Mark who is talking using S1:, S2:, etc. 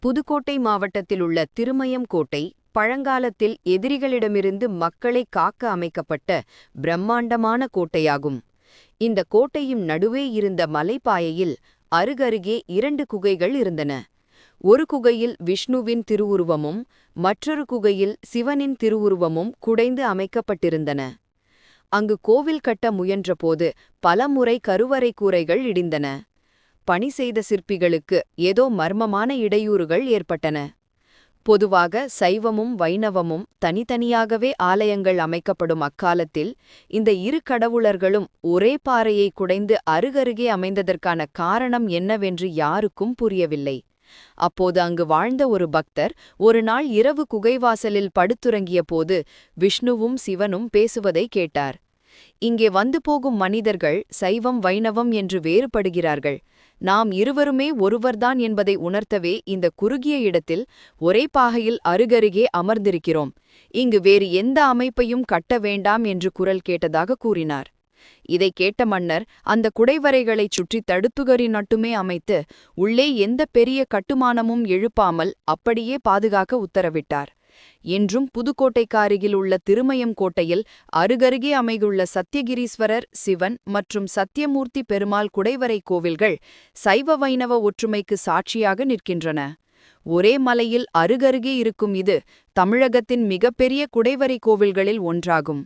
S1: புதுக்கோட்டை மாவட்டத்தில் உள்ள திருமயம் கோட்டை பழங்காலத்தில் எதிரிகளிடமிருந்து மக்களை காக்க அமைக்கப்பட்ட பிரம்மாண்டமான கோட்டையாகும். இந்த கோட்டையின் நடுவே இருந்த மலைப்பாயையில் அருகருகே இரண்டு குகைகள் இருந்தன. ஒரு குகையில் விஷ்ணுவின் திருவுருவமும் மற்றொரு குகையில் சிவனின் திருவுருவமும் குடைந்து அமைக்கப்பட்டிருந்தன. அங்கு கோவில் கட்ட முயன்றபோது பலமுறை கருவறை கூரைகள் இடிந்தன. பணி செய்த சிற்பிகளுக்கு ஏதோ மர்மமான இடையூறுகள் ஏற்பட்டன. பொதுவாக சைவமும் வைணவமும் தனித்தனியாகவே ஆலயங்கள் அமைக்கப்படும் அக்காலத்தில் இந்த இரு கடவுளர்களும் ஒரே பாறையை குடைந்து அருகருகே அமைந்ததற்கான காரணம் என்னவென்று யாருக்கும் புரியவில்லை. அப்போது அங்கு வாழ்ந்த ஒரு பக்தர் ஒரு நாள் இரவு குகைவாசலில் படுத்துறங்கிய போது விஷ்ணுவும் சிவனும் பேசுவதை கேட்டார். இங்கே வந்து போகும் மனிதர்கள் சைவம் வைணவம் என்று வேறுபடுகிறார்கள். நாம் இருவருமே ஒருவர்தான் என்பதை உணர்த்தவே இந்த குறுகிய இடத்தில் ஒரே பாகையில் அருகருகே அமர்ந்திருக்கிறோம். இங்கு வேறு எந்த அமைப்பையும் கட்ட வேண்டாம் என்று குரல் கேட்டதாக கூறினார். இதை கேட்ட மன்னர் அந்த குடைவரைகளைச் சுற்றி தடுப்புகரி நட்டுமே அமைத்து உள்ளே எந்த பெரிய கட்டுமானமும் எழுப்பாமல் அப்படியே பாதுகாக்க உத்தரவிட்டார். என்றும் புதுக்கோட்டைக்கு அருகில் உள்ள திருமயம் கோட்டையில் அருகருகே அமைந்துள்ள சத்தியகிரீஸ்வரர் சிவன் மற்றும் சத்தியமூர்த்தி பெருமாள் குடைவரை கோவில்கள் சைவ வைணவ ஒற்றுமைக்கு சாட்சியாக நிற்கின்றன. ஒரே மலையில் அருகருகே இருக்கும் இது தமிழகத்தின் மிகப்பெரிய குடைவரை கோவில்களில் ஒன்றாகும்.